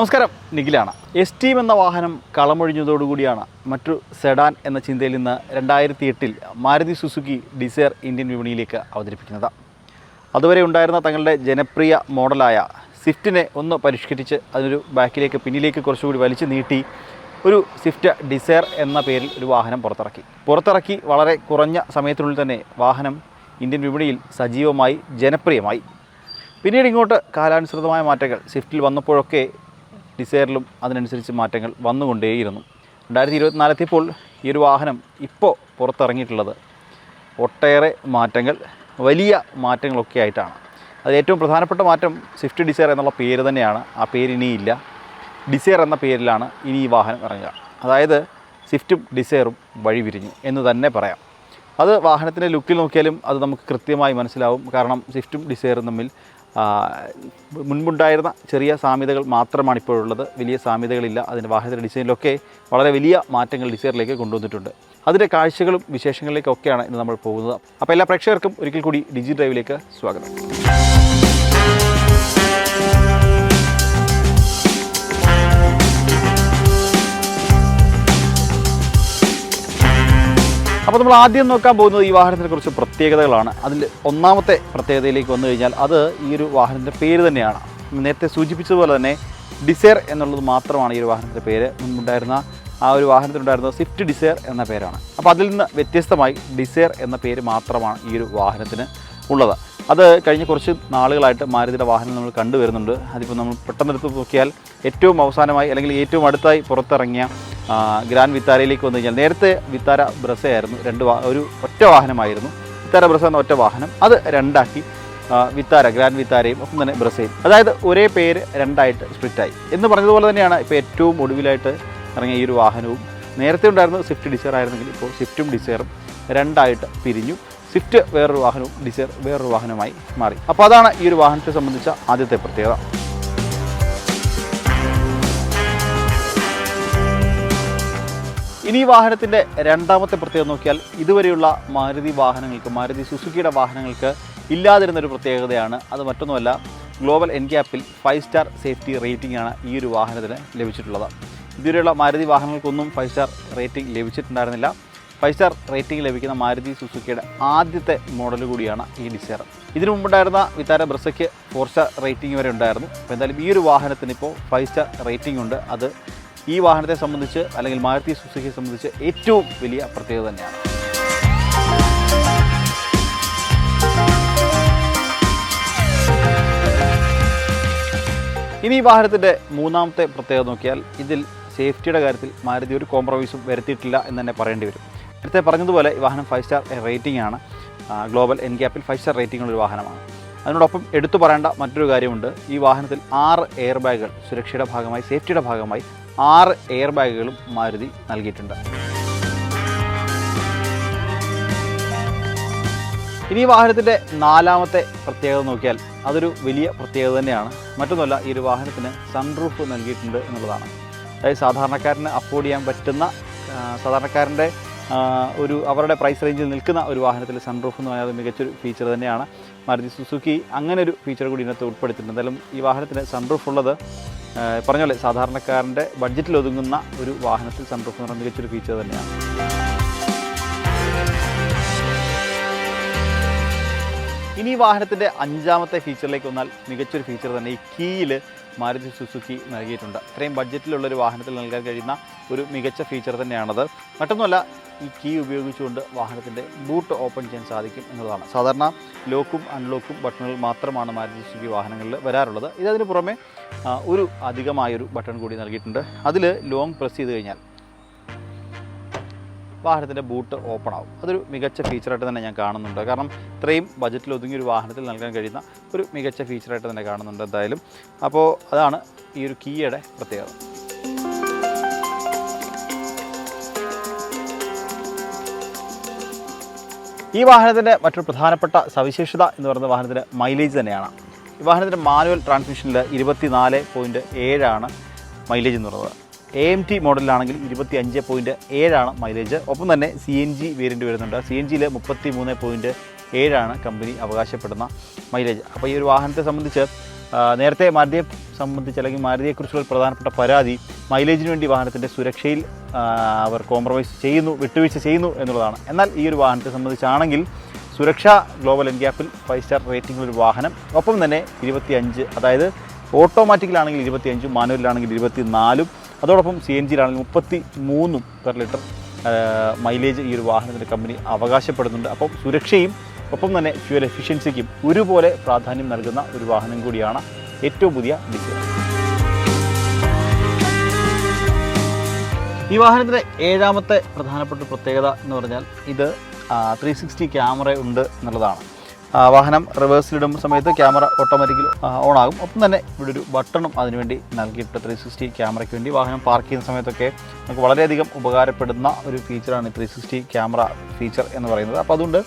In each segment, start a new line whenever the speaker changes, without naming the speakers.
നമസ്കാരം നിഖിലാണ്. S team എന്ന വാഹനം കളമൊഴിഞ്ഞതോടുകൂടിയാണ് മറ്റു സെഡാൻ എന്ന ചിന്തയിൽ നിന്ന് രണ്ടായിരത്തി എട്ടിൽ മാരുതി സുസുക്കി ഡിസയർ ഇന്ത്യൻ വിപണിയിലേക്ക് അവതരിപ്പിക്കുന്നത്. അതുവരെ ഉണ്ടായിരുന്ന തങ്ങളുടെ ജനപ്രിയ മോഡലായ സ്വിഫ്റ്റിനെ ഒന്ന് പരിഷ്കരിച്ച് അതിനൊരു ബാക്കിലേക്ക് പിന്നിലേക്ക് കുറച്ചുകൂടി വലിച്ചു നീട്ടി ഒരു സ്വിഫ്റ്റ് ഡിസയർ എന്ന പേരിൽ ഒരു വാഹനം പുറത്തിറക്കി. പുറത്തിറക്കി വളരെ കുറഞ്ഞ സമയത്തിനുള്ളിൽ തന്നെ വാഹനം ഇന്ത്യൻ വിപണിയിൽ സജീവമായി ജനപ്രിയമായി. പിന്നീട് ഇങ്ങോട്ട് കാലാനുസൃതമായ മാറ്റങ്ങൾ സ്വിഫ്റ്റിൽ വന്നപ്പോഴൊക്കെ ഡിസയറിലും അതിനനുസരിച്ച് മാറ്റങ്ങൾ വന്നുകൊണ്ടേയിരുന്നു. രണ്ടായിരത്തി ഇരുപത്തിനാലെത്തിയപ്പോൾ ഈ ഒരു വാഹനം ഇപ്പോൾ പുറത്തിറങ്ങിയിട്ടുള്ളത്. ഒട്ടേറെ മാറ്റങ്ങൾ വലിയ മാറ്റങ്ങളൊക്കെ ആയിട്ടാണ്. അത് ഏറ്റവും പ്രധാനപ്പെട്ട മാറ്റം സ്വിഫ്റ്റ് ഡിസയർ എന്നുള്ള പേര് തന്നെയാണ്. ആ പേര് ഇനിയില്ല. ഡിസയർ എന്ന പേരിലാണ് ഇനി ഈ വാഹനം ഇറങ്ങുക. അതായത് സ്വിഫ്റ്റും ഡിസയറും വഴി വിരിഞ്ഞു എന്ന് തന്നെ പറയാം. അത് വാഹനത്തിന്റെ ലുക്കിൽ നോക്കിയാലും അത് നമുക്ക് കൃത്യമായി മനസ്സിലാവും. കാരണം സ്വിഫ്റ്റും ഡിസയറും തമ്മിൽ മുൻപുണ്ടായിരുന്ന ചെറിയ സാമ്യതകൾ മാത്രമാണ് ഇപ്പോഴുള്ളത് വലിയ സാമ്യതകളില്ല. അതിന്റെ വാഹനത്തിന്റെ ഡിസൈനിലൊക്കെ വളരെ വലിയ മാറ്റങ്ങൾ ഡിസൈറിലേക്ക് കൊണ്ടുവന്നിട്ടുണ്ട്. അതിന്റെ കാഴ്ചകളും വിശേഷങ്ങളിലേക്കൊക്കെയാണ് ഇന്ന് നമ്മൾ പോകുന്നത്. അപ്പോൾ എല്ലാ പ്രേക്ഷകർക്കും ഒരിക്കൽ കൂടി ഡിജി ഡ്രൈവിലേക്ക് സ്വാഗതം. അപ്പോൾ നമ്മൾ ആദ്യം നോക്കാൻ പോകുന്നത് ഈ വാഹനത്തിനെ കുറിച്ച് പ്രത്യേകതകളാണ്. അതിൽ ഒന്നാമത്തെ പ്രത്യേകതയിലേക്ക് വന്നു കഴിഞ്ഞാൽ അത് ഈ ഒരു വാഹനത്തിന്റെ പേര് തന്നെയാണ്. നേരത്തെ സൂചിപ്പിച്ചതുപോലെ തന്നെ ഡിസയർ എന്നുള്ളത് മാത്രമാണ് ഈ ഒരു വാഹനത്തിന്റെ പേര്. മുൻപുണ്ടായിരുന്ന ആ ഒരു വാഹനത്തിനുണ്ടായിരുന്ന സ്വിഫ്റ്റ് ഡിസയർ എന്ന പേരാണ്. അപ്പോൾ അതിൽ നിന്ന് വ്യത്യസ്തമായി ഡിസയർ എന്ന പേര് മാത്രമാണ് ഈ ഒരു വാഹനത്തിന് ഉള്ളത്. അത് കഴിഞ്ഞ കുറച്ച് നാളുകളായിട്ട് മാരുതിയുടെ വാഹനം നമ്മൾ കണ്ടുവരുന്നുണ്ട്. അതിപ്പോൾ നമ്മൾ പെട്ടെന്നെടുത്ത് നോക്കിയാൽ ഏറ്റവും അവസാനമായി അല്ലെങ്കിൽ ഏറ്റവും അടുത്തായി പുറത്തിറങ്ങിയ ഗ്രാൻഡ് വിത്താരയിലേക്ക് വന്നു കഴിഞ്ഞാൽ നേരത്തെ വിത്താര ബ്രസയായിരുന്നു. രണ്ട് ഒരു ഒറ്റ വാഹനമായിരുന്നു. വിത്താര ബ്രസ എന്ന ഒറ്റ വാഹനം. അത് രണ്ടാക്കി വിത്താര ഗ്രാൻഡ് വിത്താരയും ഒപ്പം തന്നെ ബ്രസയും. അതായത് ഒരേ പേര് രണ്ടായിട്ട് സ്പ്ലിറ്റായി. എന്ന് പറഞ്ഞതുപോലെ തന്നെയാണ് ഇപ്പോൾ ഏറ്റവും ഒടുവിലായിട്ട് ഇറങ്ങിയ ഈ ഒരു വാഹനവും. നേരത്തെ ഉണ്ടായിരുന്നത് സ്വിഫ്റ്റ് ഡിസയർ ആയിരുന്നെങ്കിൽ ഇപ്പോൾ സ്വിഫ്റ്റും ഡിസയറും രണ്ടായിട്ട് പിരിഞ്ഞു. സ്വിഫ്റ്റ് വേറൊരു വാഹനവും ഡിസയർ വേറൊരു വാഹനമായി മാറി. അപ്പോൾ അതാണ് ഈ ഒരു വാഹനത്തെ സംബന്ധിച്ച ആദ്യത്തെ പ്രത്യേകത. ഇനി വാഹനത്തിന്റെ രണ്ടാമത്തെ പ്രത്യേകത നോക്കിയാൽ ഇതുവരെയുള്ള മാരുതി വാഹനങ്ങൾക്ക് മാരുതി സുസുക്കിയുടെ വാഹനങ്ങൾക്ക് ഇല്ലാതിരുന്ന ഒരു പ്രത്യേകതയാണ്. അത് മറ്റൊന്നുമല്ല ഗ്ലോബൽ എൻക്യാപ്പിൽ ഫൈവ് സ്റ്റാർ സേഫ്റ്റി റേറ്റിംഗ് ആണ് ഈ ഒരു വാഹനത്തിന് ലഭിച്ചിട്ടുള്ളത്. ഇതുവരെയുള്ള മാരുതി വാഹനങ്ങൾക്കൊന്നും ഫൈവ് സ്റ്റാർ റേറ്റിംഗ് ലഭിച്ചിട്ടുണ്ടായിരുന്നില്ല. ഫൈവ് സ്റ്റാർ റേറ്റിംഗ് ലഭിക്കുന്ന മാരുതി സുസുക്കിയുടെ ആദ്യത്തെ മോഡൽ കൂടിയാണ് ഈ ഡിസയർ. ഇതിനു മുമ്പുണ്ടായിരുന്ന വിത്താര ബ്രസയ്ക്ക് ഫോർ സ്റ്റാർ റേറ്റിംഗ് വരെ ഉണ്ടായിരുന്നു. അപ്പോൾ എന്തായാലും ഈ ഒരു വാഹനത്തിന് ഇപ്പോൾ ഫൈവ് സ്റ്റാർ റേറ്റിംഗ് ഉണ്ട്. അത് ഈ വാഹനത്തെ സംബന്ധിച്ച് അല്ലെങ്കിൽ മാരുതി സുസുക്കിയെ സംബന്ധിച്ച് ഏറ്റവും വലിയ പ്രത്യേകത തന്നെയാണ്. ഇനി ഈ വാഹനത്തിന്റെ മൂന്നാമത്തെ പ്രത്യേകത നോക്കിയാൽ ഇതിൽ സേഫ്റ്റിയുടെ കാര്യത്തിൽ മാരുതി ഒരു കോംപ്രമൈസും വരുത്തിയിട്ടില്ല എന്ന് തന്നെ പറയേണ്ടി വരും. നേരത്തെ പറഞ്ഞതുപോലെ ഈ വാഹനം ഫൈവ് സ്റ്റാർ റേറ്റിംഗ് ആണ്. ഗ്ലോബൽ എൻ ക്യാപ്പിൽ ഫൈവ് സ്റ്റാർ റേറ്റിംഗ് ഉള്ള ഒരു വാഹനമാണ്. അതിനോടൊപ്പം എടുത്തു പറയേണ്ട മറ്റൊരു കാര്യമുണ്ട്. ഈ വാഹനത്തിൽ ആറ് എയർ ബാഗുകൾ സുരക്ഷയുടെ ഭാഗമായി സേഫ്റ്റിയുടെ ഭാഗമായി ആറ് എയർ ബാഗുകളും മാരുതി നൽകിയിട്ടുണ്ട്. ഇനി വാഹനത്തിന്റെ നാലാമത്തെ പ്രത്യേകത നോക്കിയാൽ അതൊരു വലിയ പ്രത്യേകത തന്നെയാണ്. മറ്റൊന്നുമല്ല ഈ ഒരു വാഹനത്തിന് സൺറൂഫ് നൽകിയിട്ടുണ്ട് എന്നുള്ളതാണ്. അതായത് സാധാരണക്കാരന് അഫോർഡ് ചെയ്യാൻ പറ്റുന്ന സാധാരണക്കാരന്റെ ഒരു അവരുടെ പ്രൈസ് റേഞ്ചിൽ നിൽക്കുന്ന ഒരു വാഹനത്തിൽ സൺറൂഫ് എന്ന് പറയുന്നത് മികച്ചൊരു ഫീച്ചർ തന്നെയാണ്. മാരുതി സുസുക്കി അങ്ങനെ ഒരു ഫീച്ചർ കൂടി ഇതിനകത്ത് ഉൾപ്പെടുത്തിയിട്ടുണ്ട്. എന്തായാലും ഈ വാഹനത്തിന് സൺറൂഫ് ഉള്ളത് പറഞ്ഞ പോലെ സാധാരണക്കാരന്റെ ബഡ്ജറ്റിൽ ഒതുങ്ങുന്ന ഒരു വാഹനത്തിൽ സൺറൂഫ് എന്ന് പറയുന്നത് മികച്ചൊരു ഫീച്ചർ തന്നെയാണ്. ഇനി വാഹനത്തിന്റെ അഞ്ചാമത്തെ ഫീച്ചറിലേക്ക് വന്നാൽ മികച്ചൊരു ഫീച്ചർ തന്നെ ഈ കീയിൽ മാരുതി സുസുക്കി നൽകിയിട്ടുണ്ട്. ഇത്രയും ബഡ്ജറ്റിലുള്ള ഒരു വാഹനത്തിൽ നൽകാൻ കഴിയുന്ന ഒരു മികച്ച ഫീച്ചർ തന്നെയാണത്. മറ്റൊന്നുമല്ല ഈ കീ ഉപയോഗിച്ചുകൊണ്ട് വാഹനത്തിന്റെ ബൂട്ട് ഓപ്പൺ ചെയ്യാൻ സാധിക്കും എന്നുള്ളതാണ്. സാധാരണ ലോക്കും അൺലോക്കും ബട്ടണുകൾ മാത്രമാണ് മാരുതി സുസുക്കി വാഹനങ്ങളിൽ വരാറുള്ളത്. ഇതതിന് പുറമെ ഒരു അധികമായൊരു ബട്ടൺ കൂടി നൽകിയിട്ടുണ്ട്. അതിൽ ലോങ് പ്രസ് ചെയ്ത് കഴിഞ്ഞാൽ വാഹനത്തിന്റെ ബൂട്ട് ഓപ്പൺ ആവും. അതൊരു മികച്ച ഫീച്ചറായിട്ട് തന്നെ ഞാൻ കാണുന്നുണ്ട്. കാരണം ഇത്രയും ബജറ്റിൽ ഒതുങ്ങിയ ഒരു വാഹനത്തിൽ നൽകാൻ കഴിയുന്ന ഒരു മികച്ച ഫീച്ചറായിട്ട് തന്നെ കാണുന്നുണ്ട് എന്തായാലും. അപ്പോൾ അതാണ് ഈ ഒരു കീയുടെ പ്രത്യേകത. ഈ വാഹനത്തിന്റെ മറ്റൊരു പ്രധാനപ്പെട്ട സവിശേഷത എന്ന് പറയുന്ന വാഹനത്തിന്റെ മൈലേജ് തന്നെയാണ്. ഈ വാഹനത്തിന്റെ മാനുവൽ ട്രാൻസ്മിഷനിൽ ഇരുപത്തി നാല് പോയിന്റ് ഏഴാണ് മൈലേജ് എന്ന് പറയുന്നത്. എ എം ടി മോഡലിലാണെങ്കിൽ ഇരുപത്തി അഞ്ച് പോയിന്റ് ഏഴാണ് മൈലേജ് ഒപ്പം തന്നെ സി എൻ ജി വേരിയന്റ് വരുന്നുണ്ട്. സി എൻ ജിയിൽ മുപ്പത്തി മൂന്ന് പോയിന്റ് ഏഴാണ് കമ്പനി അവകാശപ്പെടുന്ന മൈലേജ് അപ്പോൾ ഈ ഒരു വാഹനത്തെ സംബന്ധിച്ച് നേരത്തെ മാരുതിയെ സംബന്ധിച്ച് അല്ലെങ്കിൽ മാരുതിയെക്കുറിച്ചുള്ള പ്രധാനപ്പെട്ട പരാതി മൈലേജിന് വേണ്ടി വാഹനത്തിന്റെ സുരക്ഷയിൽ അവർ കോംപ്രമൈസ് ചെയ്യുന്നു വിട്ടുവീഴ്ച ചെയ്യുന്നു എന്നുള്ളതാണ്. എന്നാൽ ഈ ഒരു വാഹനത്തെ സംബന്ധിച്ചാണെങ്കിൽ സുരക്ഷ ഗ്ലോബൽ എൻഗ്യാപ്പിൽ ഫൈവ് സ്റ്റാർ റേറ്റിംഗ് ഒരു വാഹനം. ഒപ്പം തന്നെ ഇരുപത്തിയഞ്ച് അതായത് ഓട്ടോമാറ്റിക്കിലാണെങ്കിൽ ഇരുപത്തിയഞ്ചും മാനുവലിലാണെങ്കിൽ ഇരുപത്തി നാലും അതോടൊപ്പം സി എൻ ജിയിലാണെങ്കിൽ മുപ്പത്തി മൂന്നും പെർ ലിറ്റർ മൈലേജ് ഈ ഒരു വാഹനത്തിന്റെ കമ്പനി അവകാശപ്പെടുന്നുണ്ട്. അപ്പം സുരക്ഷയും ഒപ്പം തന്നെ ഫ്യൂൽ എഫിഷ്യൻസിക്കും ഒരുപോലെ പ്രാധാന്യം നൽകുന്ന ഒരു വാഹനം കൂടിയാണ് ഏറ്റവും പുതിയ ഡിസൈൻ. ഈ വാഹനത്തിന്റെ ഏഴാമത്തെ പ്രധാനപ്പെട്ട പ്രത്യേകത എന്ന് പറഞ്ഞാൽ ഇത് ത്രീ സിക്സ്റ്റി ക്യാമറ ഉണ്ട് എന്നുള്ളതാണ്. വാഹനം റിവേഴ്സിലിടുന്ന സമയത്ത് ക്യാമറ ഓട്ടോമാറ്റിക്കലി ഓൺ ആകും. ഒപ്പം തന്നെ ഇവിടെ ഒരു ബട്ടണും അതിനുവേണ്ടി നൽകിയിട്ട് ത്രീ സിക്സ്റ്റി ക്യാമറയ്ക്ക് വേണ്ടി വാഹനം പാർക്ക് ചെയ്യുന്ന സമയത്തൊക്കെ നമുക്ക് വളരെയധികം ഉപകാരപ്പെടുന്ന ഒരു ഫീച്ചറാണ് ത്രീ സിക്സ്റ്റി ക്യാമറ ഫീച്ചർ എന്ന് പറയുന്നത്. അപ്പോൾ അതുകൊണ്ട്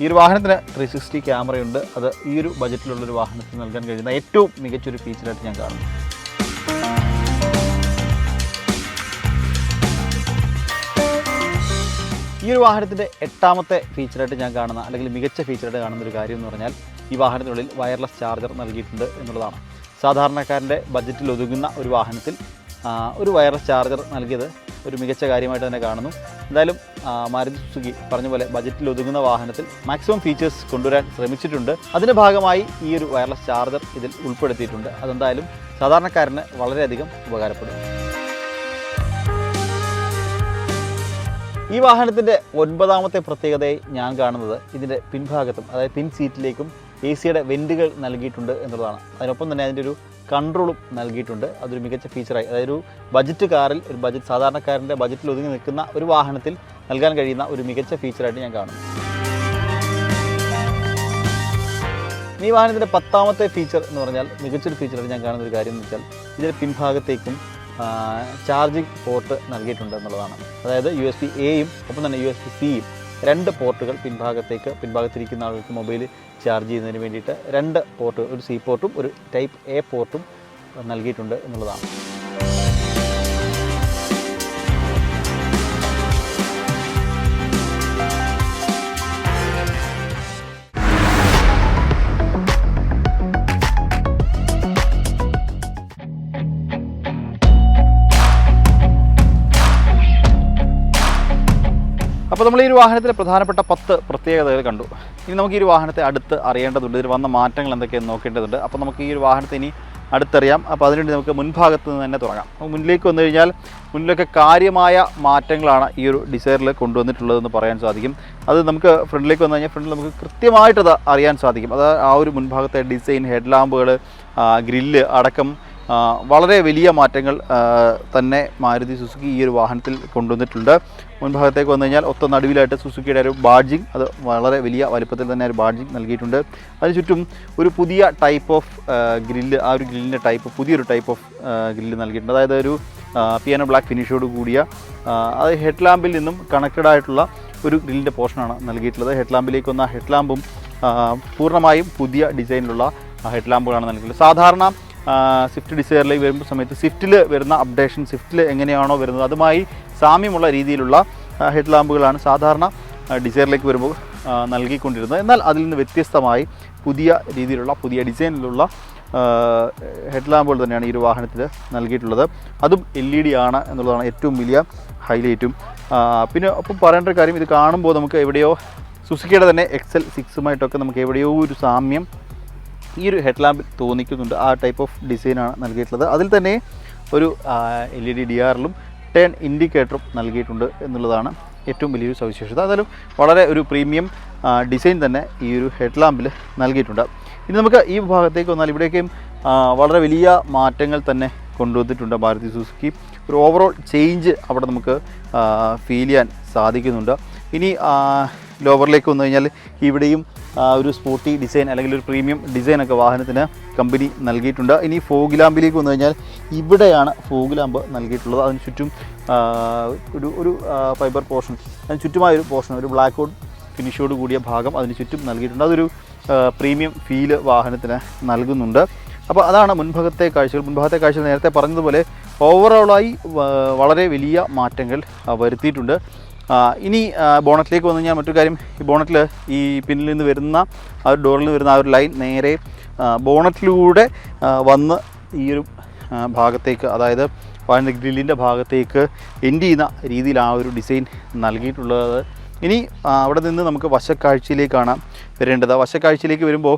ഈ ഒരു വാഹനത്തിന് ത്രീ സിക്സ്റ്റി ക്യാമറയുണ്ട് അത് ഈ ഒരു ബജറ്റിലുള്ള ഒരു വാഹനത്തിന് നൽകാൻ കഴിയുന്ന ഏറ്റവും മികച്ചൊരു ഫീച്ചറായിട്ട് ഞാൻ കാണുന്നു. ഈ ഒരു വാഹനത്തിന്റെ എട്ടാമത്തെ ഫീച്ചറായിട്ട് ഞാൻ കാണുന്ന അല്ലെങ്കിൽ മികച്ച ഫീച്ചറായിട്ട് കാണുന്ന ഒരു കാര്യം എന്ന് പറഞ്ഞാൽ ഈ വാഹനത്തിനുള്ളിൽ വയർലെസ് ചാർജർ നൽകിയിട്ടുണ്ട് എന്നുള്ളതാണ്. സാധാരണക്കാരന്റെ ബജറ്റിൽ ഒതുങ്ങുന്ന ഒരു വാഹനത്തിൽ ഒരു വയർലെസ് ചാർജർ നൽകിയത് ഒരു മികച്ച കാര്യമായിട്ട് തന്നെ കാണുന്നു. എന്തായാലും മാരുതി സുസുക്കി പറഞ്ഞ പോലെ ബജറ്റിൽ ഒതുങ്ങുന്ന വാഹനത്തിൽ മാക്സിമം ഫീച്ചേഴ്സ് കൊണ്ടുവരാൻ ശ്രമിച്ചിട്ടുണ്ട്. അതിന്റെ ഭാഗമായി ഈ ഒരു വയർലെസ് ചാർജർ ഇതിൽ ഉൾപ്പെടുത്തിയിട്ടുണ്ട്. അതെന്തായാലും സാധാരണക്കാരന് വളരെയധികം ഉപകാരപ്പെടും. ഈ വാഹനത്തിന്റെ ഒൻപതാമത്തെ പ്രത്യേകതയെ ഞാൻ കാണുന്നത് ഇതിന്റെ പിൻഭാഗത്തും അതായത് പിൻ സീറ്റിലേക്കും എ സിയുടെ വെന്റുകൾ നൽകിയിട്ടുണ്ട് എന്നുള്ളതാണ്. അതിനൊപ്പം തന്നെ അതിന്റെ ഒരു കൺട്രോളും നൽകിയിട്ടുണ്ട്. അതൊരു മികച്ച ഫീച്ചറായി അതായത് ഒരു ബജറ്റ് കാറിൽ ഒരു ബജറ്റ് സാധാരണക്കാരന്റെ ബജറ്റിൽ ഒതുങ്ങി നിൽക്കുന്ന ഒരു വാഹനത്തിൽ നൽകാൻ കഴിയുന്ന ഒരു മികച്ച ഫീച്ചറായിട്ട് ഞാൻ കാണുന്നു. ഈ വാഹനത്തിന്റെ പത്താമത്തെ ഫീച്ചർ എന്ന് പറഞ്ഞാൽ മികച്ചൊരു ഫീച്ചറായിട്ട് ഞാൻ കാണുന്ന ഒരു കാര്യം എന്ന് വെച്ചാൽ ഇതിന്റെ പിൻഭാഗത്തേക്കും ചാർജിങ് പോർട്ട് നൽകിയിട്ടുണ്ട് എന്നുള്ളതാണ്. അതായത് യു എസ് പി എയും ഒപ്പം തന്നെ യു എസ് പി സിയും രണ്ട് പോർട്ടുകൾ പിൻഭാഗത്തേക്ക് പിൻഭാഗത്തിരിക്കുന്ന ആളുകൾക്ക് മൊബൈൽ ചാർജ് ചെയ്യുന്നതിന് വേണ്ടിയിട്ട് രണ്ട് പോർട്ട് ഒരു സി പോർട്ടും ഒരു ടൈപ്പ് എ പോർട്ടും നൽകിയിട്ടുണ്ട് എന്നുള്ളതാണ്. അപ്പോൾ നമ്മൾ ഈ ഒരു വാഹനത്തിലെ പ്രധാനപ്പെട്ട പത്ത് പ്രത്യേകതകൾ കണ്ടു. ഇനി നമുക്ക് ഈ ഒരു വാഹനത്തെ അടുത്ത് അറിയേണ്ടതുണ്ട്. ഇതിൽ വന്ന മാറ്റങ്ങൾ എന്തൊക്കെയെന്ന് നോക്കേണ്ടതുണ്ട്. അപ്പോൾ നമുക്ക് ഈ ഒരു വാഹനത്തെ ഇനി അടുത്തറിയാം. അപ്പോൾ അതിനുവേണ്ടി നമുക്ക് മുൻഭാഗത്ത് നിന്ന് തന്നെ തുടങ്ങാം. മുന്നിലേക്ക് വന്നു കഴിഞ്ഞാൽ മുന്നിലൊക്കെ കാര്യമായ മാറ്റങ്ങളാണ് ഈ ഒരു ഡിസൈറിൽ കൊണ്ടുവന്നിട്ടുള്ളതെന്ന് പറയാൻ സാധിക്കും. അത് നമുക്ക് ഫ്രണ്ടിലേക്ക് വന്നു കഴിഞ്ഞാൽ ഫ്രണ്ടിൽ നമുക്ക് കൃത്യമായിട്ടത് അറിയാൻ സാധിക്കും. അത് ആ ഒരു മുൻഭാഗത്തെ ഡിസൈൻ ഹെഡ് ലാമ്പുകൾ ഗ്രില്ല് അടക്കം വളരെ വലിയ മാറ്റങ്ങൾ തന്നെ മാരുതി സുസുക്കി ഈ ഒരു വാഹനത്തിൽ കൊണ്ടുവന്നിട്ടുണ്ട്. മുൻഭാഗത്തേക്ക് വന്നു കഴിഞ്ഞാൽ ഒത്ത നടുവിലായിട്ട് സുസുക്കിയുടെ ഒരു ബാഡ്ജിങ് അത് വളരെ വലിയ വലിപ്പത്തിൽ തന്നെ ഒരു ബാഡ്ജിങ് നൽകിയിട്ടുണ്ട്. അതിന് ചുറ്റും ഒരു പുതിയ ടൈപ്പ് ഓഫ് ഗ്രില്ല് ആ ഒരു ഗ്രില്ലിന്റെ ടൈപ്പ് പുതിയൊരു ടൈപ്പ് ഓഫ് ഗ്രില്ല് നൽകിയിട്ടുണ്ട്. അതായത് ഒരു പിയാനോ ബ്ലാക്ക് ഫിനിഷോട് കൂടിയ അത് ഹെഡ് ലാമ്പിൽ നിന്നും കണക്റ്റഡ് ആയിട്ടുള്ള ഒരു ഗ്രില്ലിന്റെ പോർഷനാണ് നൽകിയിട്ടുള്ളത്. ഹെഡ് ലാമ്പിലേക്ക് വന്ന ഹെഡ് ലാമ്പും പൂർണമായും പുതിയ ഡിസൈനിലുള്ള ഹെഡ് ലാമ്പുകളാണ് നൽകിയിട്ടുള്ളത്. സാധാരണ സ്വിഫ്റ്റ് ഡിസൈറിലേക്ക് വരുമ്പോൾ സമയത്ത് സ്വിഫ്റ്റിൽ വരുന്ന അപ്ഡേഷൻ സ്വിഫ്റ്റിൽ എങ്ങനെയാണോ വരുന്നത് അതുമായി സാമ്യമുള്ള രീതിയിലുള്ള ഹെഡ് ലാമ്പുകളാണ് സാധാരണ ഡിസൈറിലേക്ക് വരുമ്പോൾ നൽകിക്കൊണ്ടിരുന്നത്. എന്നാൽ അതിൽ നിന്ന് വ്യത്യസ്തമായി പുതിയ രീതിയിലുള്ള പുതിയ ഡിസൈനിലുള്ള ഹെഡ് ലാമ്പുകൾ തന്നെയാണ് ഈ ഒരു വാഹനത്തിൽ നൽകിയിട്ടുള്ളത്. അതും എൽ ഇ ഡി ആണ് എന്നുള്ളതാണ് ഏറ്റവും വലിയ ഹൈലൈറ്റും പിന്നെ അപ്പം പറയേണ്ട കാര്യം ഇത് കാണുമ്പോൾ നമുക്ക് എവിടെയോ സുസുക്കിയുടെ തന്നെ എക്സൽ സിക്സുമായിട്ടൊക്കെ നമുക്ക് എവിടെയോ ഒരു സാമ്യം ഈ ഒരു ഹെഡ് ലാമ്പിൽ തോന്നിക്കുന്നുണ്ട്. ആ ടൈപ്പ് ഓഫ് ഡിസൈനാണ് നൽകിയിട്ടുള്ളത്. അതിൽ തന്നെ ഒരു എൽ ഇ ഡി ഡി ആറിലും ടേൺ ഇൻഡിക്കേറ്ററും നൽകിയിട്ടുണ്ട് എന്നുള്ളതാണ് ഏറ്റവും വലിയൊരു സവിശേഷത. അതായാലും വളരെ ഒരു പ്രീമിയം ഡിസൈൻ തന്നെ ഈ ഒരു ഹെഡ് ലാമ്പിൽ നൽകിയിട്ടുണ്ട്. ഇനി നമുക്ക് ഈ ഭാഗത്തേക്ക് വന്നാൽ ഇവിടേക്കും വളരെ വലിയ മാറ്റങ്ങൾ തന്നെ കൊണ്ടുവന്നിട്ടുണ്ട് ഭാരതി സുസുക്കി. ഒരു ഓവറോൾ ചേഞ്ച് അവിടെ നമുക്ക് ഫീൽ ചെയ്യാൻ സാധിക്കുന്നുണ്ട്. ഇനി ലോവറിലേക്ക് വന്നു കഴിഞ്ഞാൽ ഇവിടെയും ഒരു സ്പോർട്ടി ഡിസൈൻ അല്ലെങ്കിൽ ഒരു പ്രീമിയം ഡിസൈനൊക്കെ വാഹനത്തിന് കമ്പനി നൽകിയിട്ടുണ്ട്. ഇനി ഫോഗ് ലാമ്പിലേക്ക് വന്നു കഴിഞ്ഞാൽ ഇവിടെയാണ് ഫോഗ് ലാമ്പ് നൽകിയിട്ടുള്ളത്. അതിന് ചുറ്റും ഒരു ഒരു ഫൈബർ പോർഷൻ അതിന് ചുറ്റുമായ ഒരു പോർഷൻ ഒരു ബ്ലാക്ക് ഔട്ട് ഫിനിഷോട് കൂടിയ ഭാഗം അതിന് ചുറ്റും നൽകിയിട്ടുണ്ട്. അതൊരു പ്രീമിയം ഫീൽ വാഹനത്തിന് നൽകുന്നുണ്ട്. അപ്പോൾ അതാണ് മുൻഭാഗത്തെ കാഴ്ചകൾ. മുൻഭാഗത്തെ കാഴ്ചകൾ നേരത്തെ പറഞ്ഞതുപോലെ ഓവറോളായി വളരെ വലിയ മാറ്റങ്ങൾ വരുത്തിയിട്ടുണ്ട്. ഇനി ബോണറ്റിലേക്ക് വന്നു കഴിഞ്ഞാൽ മറ്റൊരു കാര്യം. ഈ ബോണറ്റിൽ ഈ പിന്നിൽ നിന്ന് വരുന്ന ആ ഒരു ഡോറിൽ നിന്ന് വരുന്ന ആ ഒരു ലൈൻ നേരെ ബോണറ്റിലൂടെ വന്ന് ഈ ഒരു ഭാഗത്തേക്ക് അതായത് വാഴ ഗ്രില്ലിന്റെ ഭാഗത്തേക്ക് എൻഡ് ചെയ്യുന്ന രീതിയിൽ ആ ഒരു ഡിസൈൻ നൽകിയിട്ടുള്ളത്. ഇനി അവിടെ നിന്ന് നമുക്ക് വശക്കാഴ്ചയിലേക്കാണ് വരേണ്ടത് വശക്കാഴ്ചയിലേക്ക് വരുമ്പോൾ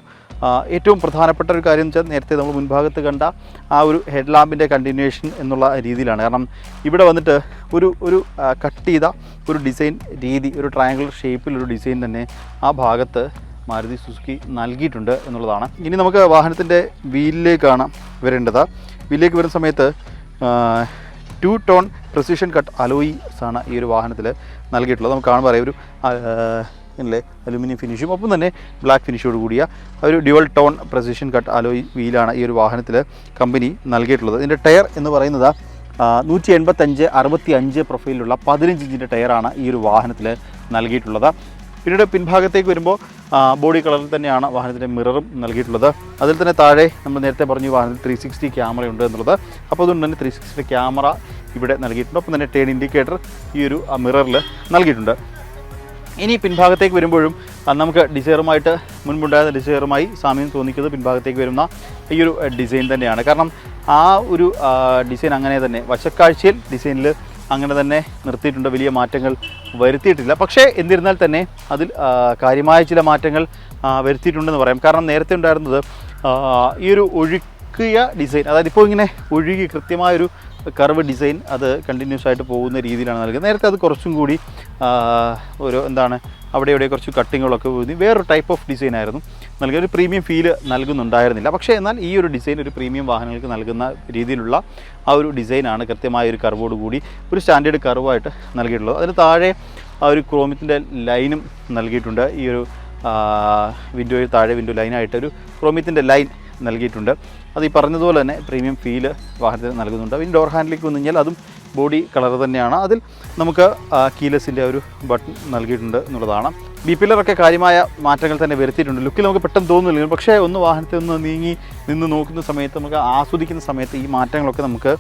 ഏറ്റവും പ്രധാനപ്പെട്ട ഒരു കാര്യം വെച്ചാൽ നേരത്തെ നമ്മൾ മുൻഭാഗത്ത് കണ്ട ആ ഒരു ഹെഡ് ലാമ്പിന്റെ കണ്ടിന്യൂവേഷൻ എന്നുള്ള രീതിയിലാണ്. കാരണം ഇവിടെ വന്നിട്ട് ഒരു ഒരു കട്ട് ചെയ്ത ഒരു ഡിസൈൻ രീതി ഒരു ട്രയാങ്കുലർ ഷേപ്പിലൊരു ഡിസൈൻ തന്നെ ആ ഭാഗത്ത് മാരുതി സുസുക്കി നൽകിയിട്ടുണ്ട് എന്നുള്ളതാണ്. ഇനി നമുക്ക് വാഹനത്തിന്റെ വീലിലേക്കാണ് വരേണ്ടത്. വീലിലേക്ക് വരുന്ന സമയത്ത് two tone precision cut alloys ആണ് ഈ ഒരു വാഹനത്തിൽ നൽകിയിട്ടുള്ളത്. നമുക്ക് കാണുമ്പോൾ അറിയാം ഒരു അല്ലേ? അലുമിനിയം ഫിനിഷും. ഒപ്പം തന്നെ ബ്ലാക്ക് ഫിനിഷോട് കൂടിയ ഒരു dual tone precision cut alloy വീലാണ് ഈ ഒരു വാഹനത്തിൽ കമ്പനി നൽകിയിട്ടുള്ളത്. ഇതിന്റെ ടയർ എന്ന് പറയുന്നത് നൂറ്റി എൺപത്തഞ്ച് അറുപത്തി അഞ്ച് പ്രൊഫൈലിലുള്ള പതിനഞ്ച് ഇഞ്ചിന്റെ ടയറാണ് ഈ ഒരു വാഹനത്തിൽ നൽകിയിട്ടുള്ളത്. പിന്നീട് പിൻഭാഗത്തേക്ക് വരുമ്പോൾ ബോഡി കളറിൽ തന്നെയാണ് വാഹനത്തിന്റെ മിററും നൽകിയിട്ടുള്ളത്. അതിൽ തന്നെ താഴെ നമ്മൾ നേരത്തെ പറഞ്ഞു വാഹനത്തിൽ ത്രീ സിക്സ്റ്റി ക്യാമറ ഉണ്ട് എന്നുള്ളത്. അപ്പോൾ അതുകൊണ്ട് തന്നെ ത്രീ സിക്സ്റ്റി ക്യാമറ ഇവിടെ നൽകിയിട്ടുണ്ട്. ഒപ്പം തന്നെ ടേൺ ഇൻഡിക്കേറ്റർ ഈ ഒരു മിററിൽ നൽകിയിട്ടുണ്ട്. ഇനി പിൻഭാഗത്തേക്ക് വരുമ്പോഴും നമുക്ക് ഡിസൈറുമായിട്ട് മുൻപുണ്ടായിരുന്ന ഡിസൈറുമായി സാമ്യം തോന്നിക്കുന്നത് പിൻഭാഗത്തേക്ക് വരുന്ന ഈ ഒരു ഡിസൈൻ തന്നെയാണ്. കാരണം ആ ഒരു ഡിസൈൻ അങ്ങനെ തന്നെ. വശക്കാഴ്ചയിൽ ഡിസൈനിൽ അങ്ങനെ തന്നെ നിർത്തിയിട്ടുണ്ട്. വലിയ മാറ്റങ്ങൾ വരുത്തിയിട്ടില്ല. പക്ഷേ എന്നിരുന്നാൽ തന്നെ അതിൽ കാര്യമായ ചില മാറ്റങ്ങൾ വരുത്തിയിട്ടുണ്ടെന്ന് പറയാം. കാരണം നേരത്തെ ഉണ്ടായിരുന്നത് ഈ ഒരു ഒഴുക്കിയ ഡിസൈൻ അതായത് ഇപ്പോൾ ഇങ്ങനെ ഒഴുകി കൃത്യമായൊരു കർവ് ഡിസൈൻ അത് കണ്ടിന്യൂസ് ആയിട്ട് പോകുന്ന രീതിയിലാണ് നൽകുന്നത്. നേരത്തെ അത് കുറച്ചും കൂടി ഒരു എന്താണ് അവിടെ ഇവിടെ കുറച്ച് കട്ടിങ്ങുകളൊക്കെ പോയി വേറൊരു ടൈപ്പ് ഓഫ് ഡിസൈൻ ആയിരുന്നു. നൽകിയ ഒരു പ്രീമിയം ഫീൽ നൽകുന്നുണ്ടായിരുന്നില്ല. പക്ഷേ എന്നാൽ ഈ ഒരു ഡിസൈൻ ഒരു പ്രീമിയം വാഹനങ്ങൾക്ക് നൽകുന്ന രീതിയിലുള്ള ആ ഒരു ഡിസൈനാണ് കൃത്യമായ ഒരു കർവോട് കൂടി ഒരു സ്റ്റാൻഡേർഡ് കർവായിട്ട് നൽകിയിട്ടുള്ളത്. അതിന് താഴെ ആ ഒരു ക്രോമിത്തിന്റെ ലൈനും നൽകിയിട്ടുണ്ട്. ഈ ഒരു വിൻഡോയിൽ താഴെ വിൻഡോ ലൈനായിട്ട് ഒരു ക്രോമിത്തിന്റെ ലൈൻ നൽകിയിട്ടുണ്ട്. അത് ഈ പറഞ്ഞതുപോലെ തന്നെ പ്രീമിയം ഫീൽ വാഹനത്തിന് നൽകുന്നുണ്ട്. ഇനി ഡോർ ഹാൻഡിലേക്ക് വന്നു കഴിഞ്ഞാൽ അതും ബോഡി കളർ തന്നെയാണ്. അതിൽ നമുക്ക് കീലസിന്റെ ഒരു ബട്ടൺ നൽകിയിട്ടുണ്ട് എന്നുള്ളതാണ്. ബി പില്ലറൊക്കെ കാര്യമായ മാറ്റങ്ങൾ തന്നെ വരുത്തിയിട്ടുണ്ട്. ലുക്കിൽ നമുക്ക് പെട്ടെന്ന് തോന്നുന്നില്ല. പക്ഷേ ഒന്ന് വാഹനത്തിൽ ഒന്ന് നീങ്ങി നിന്ന് നോക്കുന്ന സമയത്ത് നമുക്ക് ആസ്വദിക്കുന്ന സമയത്ത് ഈ മാറ്റങ്ങളൊക്കെ നമുക്ക്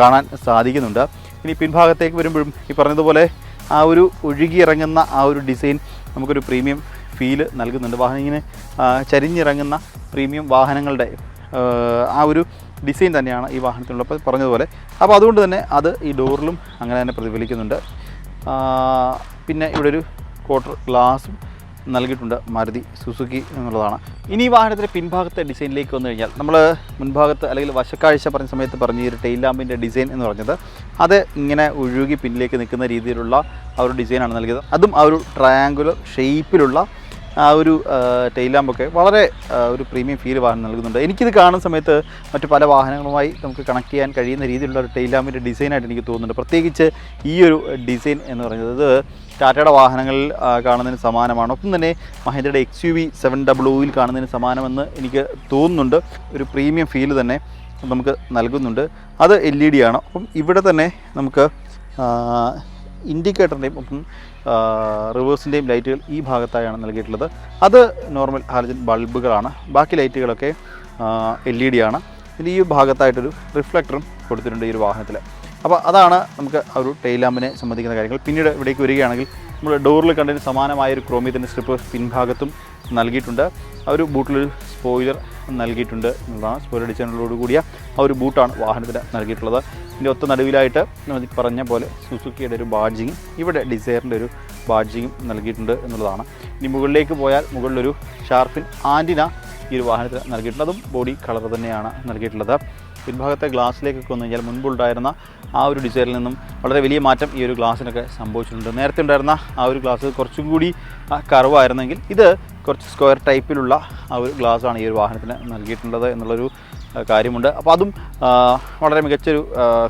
കാണാൻ സാധിക്കുന്നുണ്ട്. ഇനി പിൻഭാഗത്തേക്ക് വരുമ്പോഴും ഈ പറഞ്ഞതുപോലെ ആ ഒരു ഒഴുകിയിറങ്ങുന്ന ആ ഒരു ഡിസൈൻ നമുക്കൊരു പ്രീമിയം ഫീൽ നൽകുന്നുണ്ട്. വാഹനം ഇങ്ങനെ ചരിഞ്ഞിറങ്ങുന്ന പ്രീമിയം വാഹനങ്ങളുടെ ആ, ഒരു ഡിസൈൻ തന്നെയാണ് ഈ വാഹനത്തിലുള്ളപ്പോൾ പറഞ്ഞതുപോലെ അപ്പോൾ അതുകൊണ്ട് തന്നെ അത് ഈ ഡോറിലും അങ്ങനെ തന്നെ പ്രതിഫലിക്കുന്നുണ്ട്. പിന്നെ ഇവിടെ ഒരു ക്വാർട്ടർ ഗ്ലാസും നൽകിയിട്ടുണ്ട് മാരുതി സുസുക്കി എന്നുള്ളതാണ്. ഇനി ഈ വാഹനത്തിന്റെ പിൻഭാഗത്തെ ഡിസൈനിലേക്ക് വന്നു കഴിഞ്ഞാൽ നമ്മൾ മുൻഭാഗത്ത് അല്ലെങ്കിൽ വശക്കാഴ്ച പറഞ്ഞ സമയത്ത് പറഞ്ഞ ഈ ഒരു ടെയിൽ ലാമ്പിന്റെ ഡിസൈൻ എന്ന് പറഞ്ഞത് അത് ഇങ്ങനെ ഒഴുകി പിന്നിലേക്ക് നിൽക്കുന്ന രീതിയിലുള്ള ആ ഒരു ഡിസൈനാണ് നൽകിയത്. അതും ആ ഒരു ട്രയാങ്കുലർ ഷേപ്പിലുള്ള ആ ഒരു ടെയിൽ വളരെ ഒരു പ്രീമിയം ഫീൽ വാഹനം നൽകുന്നുണ്ട്. എനിക്കിത് കാണുന്ന സമയത്ത് മറ്റു പല വാഹനങ്ങളുമായി നമുക്ക് കണക്ട് ചെയ്യാൻ കഴിയുന്ന രീതിയിലുള്ള ഒരു ടെയിൽ ഡിസൈനായിട്ട് എനിക്ക് തോന്നുന്നുണ്ട്. പ്രത്യേകിച്ച് ഈ ഒരു ഡിസൈൻ എന്ന് പറയുന്നത് ഇത് ടാറ്റയുടെ വാഹനങ്ങളിൽ കാണുന്നതിന് സമാനമാണ്. ഒപ്പം തന്നെ മഹേന്ദ്രയുടെ എക്സ് യു വി സെവൻ ഡബ്ല്യൂയിൽ കാണുന്നതിന് സമാനമെന്ന് എനിക്ക് തോന്നുന്നുണ്ട്. ഒരു പ്രീമിയം ഫീൽ തന്നെ നമുക്ക് നൽകുന്നുണ്ട്. അത് എൽ ഇ ഡി ആണ്. അപ്പം ഇവിടെ തന്നെ നമുക്ക് ഇൻഡിക്കേറ്ററിന്റെയും ഒപ്പം റിവേഴ്സിന്റെയും ലൈറ്റുകൾ ഈ ഭാഗത്തായാണ് നൽകിയിട്ടുള്ളത്. അത് നോർമൽ ഹാലജൻ ബൾബുകളാണ്. ബാക്കി ലൈറ്റുകളൊക്കെ എൽ ഇ ഡി ആണ്. ഇതിൽ ഈ ഭാഗത്തായിട്ടൊരു റിഫ്ലക്ടറും കൊടുത്തിട്ടുണ്ട് ഈ ഒരു വാഹനത്തിൽ അപ്പോൾ അതാണ് നമുക്ക് ആ ഒരു ടെയിൽ ലാമ്പിനെ സംബന്ധിക്കുന്ന കാര്യങ്ങൾ. പിന്നീട് ഇവിടേക്ക് വരികയാണെങ്കിൽ നമ്മൾ ഡോറിൽ കണ്ടതിന് സമാനമായ ഒരു ക്രോമിയത്തിന്റെ സ്ട്രിപ്പ് പിൻഭാഗത്തും നൽകിയിട്ടുണ്ട്. ആ ഒരു ബൂട്ടിലൊരു സ്പോയിലർ നൽകിയിട്ടുണ്ട് എന്നുള്ളതാണ് സ്പോയിലർ ഡിസൈനുകളോട് കൂടിയ ആ ഒരു ബൂട്ടാണ് വാഹനത്തിന് നൽകിയിട്ടുള്ളത്. ഇതിന്റെ ഒത്ത നടുവിലായിട്ട് പറഞ്ഞ പോലെ സുസുക്കിയുടെ ഒരു ബാഡ്ജിങ് ഇവിടെ ഡിസൈറിന്റെ ഒരു ബാഡ്ജിങ്ങും നൽകിയിട്ടുണ്ട് എന്നുള്ളതാണ്. ഇനി മുകളിലേക്ക് പോയാൽ മുകളിലൊരു ഷാർപ്പിൻ ആന്റിന ഈ ഒരു വാഹനത്തിന് നൽകിയിട്ടുണ്ട്. അതും ബോഡി കളർ തന്നെയാണ് നൽകിയിട്ടുള്ളത്. പിൻഭാഗത്തെ ഗ്ലാസ്സിലേക്കൊക്കെ വന്നു കഴിഞ്ഞാൽ മുൻപുണ്ടായിരുന്ന ആ ഒരു ഡിസൈനിൽ നിന്നും വളരെ വലിയ മാറ്റം ഈ ഒരു ഗ്ലാസ്സിനൊക്കെ സംഭവിച്ചിട്ടുണ്ട്. നേരത്തെ ഉണ്ടായിരുന്ന ആ ഒരു ഗ്ലാസ് കുറച്ചും കൂടി കറവായിരുന്നെങ്കിൽ ഇത് കുറച്ച് സ്ക്വയർ ടൈപ്പിലുള്ള ആ ഒരു ഗ്ലാസ്സാണ് ഈ ഒരു വാഹനത്തിന് നൽകിയിട്ടുള്ളത് എന്നുള്ളൊരു കാര്യമുണ്ട്. അപ്പോൾ അതും വളരെ മികച്ചൊരു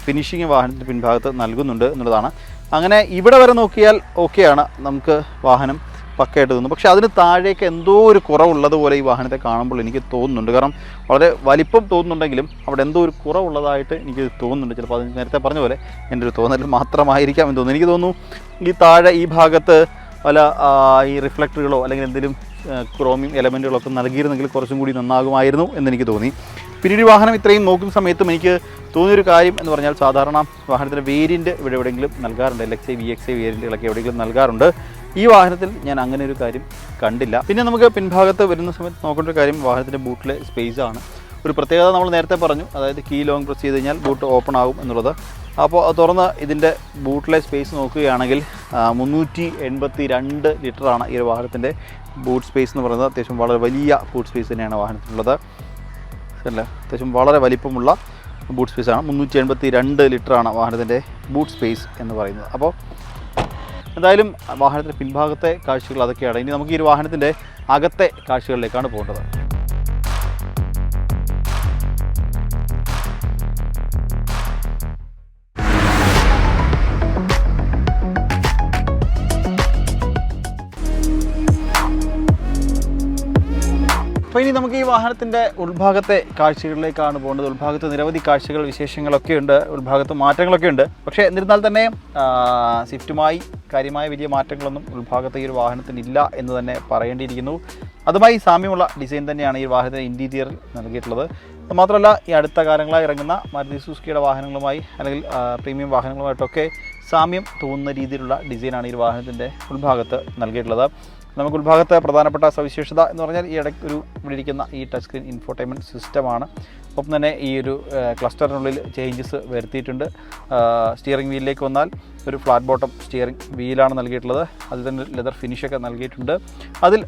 ഫിനിഷിങ് വാഹനത്തിന്റെ പിൻഭാഗത്ത് നൽകുന്നുണ്ട് എന്നുള്ളതാണ്. അങ്ങനെ ഇവിടെ വരെ നോക്കിയാൽ ഓക്കെയാണ്. നമുക്ക് വാഹനം പക്കയായിട്ട് തോന്നും പക്ഷേ അതിന് താഴേക്ക് എന്തോ ഒരു കുറവുള്ളതുപോലെ ഈ വാഹനത്തെ കാണുമ്പോൾ എനിക്ക് തോന്നുന്നുണ്ട്. കാരണം വളരെ വലിപ്പം തോന്നുന്നുണ്ടെങ്കിലും അവിടെ എന്തോ ഒരു കുറവുള്ളതായിട്ട് എനിക്ക് തോന്നുന്നുണ്ട്. ചിലപ്പോൾ അത് നേരത്തെ പറഞ്ഞ പോലെ എന്റെ ഒരു തോന്നൽ മാത്രമായിരിക്കാം എന്ന് തോന്നുന്നു. എനിക്ക് തോന്നുന്നു ഈ താഴെ ഈ ഭാഗത്ത് പല ഈ റിഫ്ലക്ടറുകളോ അല്ലെങ്കിൽ എന്തെങ്കിലും ക്രോമിയം എലമെന്റുകളൊക്കെ നൽകിയിരുന്നെങ്കിൽ കുറച്ചും കൂടി നന്നാകുമായിരുന്നു എന്നെനിക്ക് തോന്നി. പിന്നീട് വാഹനം ഇത്രയും നോക്കുന്ന സമയത്തും എനിക്ക് തോന്നിയൊരു കാര്യം എന്ന് പറഞ്ഞാൽ സാധാരണ വാഹനത്തിന്റെ വേരിയന്റ് ഇവിടെ എവിടെയെങ്കിലും നൽകാറുണ്ട്. L X I V X I വേരിയന്റുകളൊക്കെ എവിടെയെങ്കിലും നൽകാറുണ്ട്. ഈ വാഹനത്തിൽ ഞാൻ അങ്ങനെ ഒരു കാര്യം കണ്ടില്ല. പിന്നെ നമുക്ക് പിൻഭാഗത്ത് വരുന്ന സമയത്ത് നോക്കേണ്ട ഒരു കാര്യം വാഹനത്തിന്റെ ബൂട്ടിലെ സ്പേസ് ആണ്. ഒരു പ്രത്യേകത നമ്മൾ നേരത്തെ പറഞ്ഞു. അതായത് കീ ലോങ് പ്രസ് ചെയ്ത് കഴിഞ്ഞാൽ ബൂട്ട് ഓപ്പൺ ആകും എന്നുള്ളത്. അപ്പോൾ തുറന്ന് ഇതിന്റെ ബൂട്ടിലെ സ്പേസ് നോക്കുകയാണെങ്കിൽ മുന്നൂറ്റി എൺപത്തി രണ്ട് ലിറ്ററാണ് ഈ ഒരു വാഹനത്തിന്റെ ബൂട്ട് സ്പേസ് എന്ന് പറയുന്നത്. അത്യാവശ്യം വളരെ വലിയ ബൂട്ട് സ്പേസ് തന്നെയാണ് വാഹനത്തിനുള്ളത്. അല്ല അത്യാവശ്യം വളരെ വലിപ്പമുള്ള ബൂട്ട് സ്പേസ് ആണ്. മുന്നൂറ്റി എൺപത്തി രണ്ട് ലിറ്ററാണ് വാഹനത്തിന്റെ ബൂട്ട് സ്പേസ് എന്ന് പറയുന്നത്. അപ്പോൾ എന്തായാലും വാഹനത്തിന്റെ പിൻഭാഗത്തെ കാഴ്ചകൾ അതൊക്കെയാണ്. ഇനി നമുക്ക് ഈ ഒരു വാഹനത്തിന്റെ അകത്തെ കാഴ്ചകളിലേക്കാണ് പോകേണ്ടത്. അപ്പോൾ ഇനി നമുക്ക് ഈ വാഹനത്തിന്റെ ഉൾഭാഗത്തെ കാഴ്ചകളിലേക്കാണ് പോകേണ്ടത്. ഉൾഭാഗത്ത് നിരവധി കാഴ്ചകൾ വിശേഷങ്ങളൊക്കെ ഉണ്ട്. ഉൾഭാഗത്ത് മാറ്റങ്ങളൊക്കെ ഉണ്ട്. പക്ഷേ എന്നിരുന്നാൽ തന്നെ സ്വിഫ്റ്റുമായി കാര്യമായ വലിയ മാറ്റങ്ങളൊന്നും ഉൾഭാഗത്ത് ഈ ഒരു വാഹനത്തിന് ഇല്ല എന്ന് തന്നെ പറയേണ്ടിയിരിക്കുന്നു. അതുമായി സാമ്യമുള്ള ഡിസൈൻ തന്നെയാണ് ഈ വാഹനത്തിന് ഇന്റീരിയർ നൽകിയിട്ടുള്ളത്. മാത്രമല്ല ഈ അടുത്ത കാലങ്ങളായി ഇറങ്ങുന്ന മാരുതി സുസുക്കിയുടെ വാഹനങ്ങളുമായി അല്ലെങ്കിൽ പ്രീമിയം വാഹനങ്ങളുമായിട്ടൊക്കെ സാമ്യം തോന്നുന്ന രീതിയിലുള്ള ഡിസൈനാണ് ഈ വാഹനത്തിന്റെ ഉൾഭാഗത്ത് നൽകിയിട്ടുള്ളത്. നമുക്ക് ഉൾഭാഗത്തെ പ്രധാനപ്പെട്ട സവിശേഷത എന്ന് പറഞ്ഞാൽ ഈ ഇടയ്ക്ക് ഒരു ഇരിക്കുന്ന ഈ ടച്ച് സ്ക്രീൻ ഇൻഫോർടൈൻമെന്റ് സിസ്റ്റമാണ് ഒപ്പം തന്നെ ഈ ഒരു ക്ലസ്റ്ററിനുള്ളിൽ ചേഞ്ചസ് വരുത്തിയിട്ടുണ്ട്. സ്റ്റിയറിംഗ് വീലിലേക്ക് വന്നാൽ ഒരു ഫ്ലാറ്റ് ബോട്ടം സ്റ്റിയറിംഗ് വീലാണ് നൽകിയിട്ടുള്ളത്. അതിൽ തന്നെ ലെതർ ഫിനിഷൊക്കെ നൽകിയിട്ടുണ്ട്. അതിൽ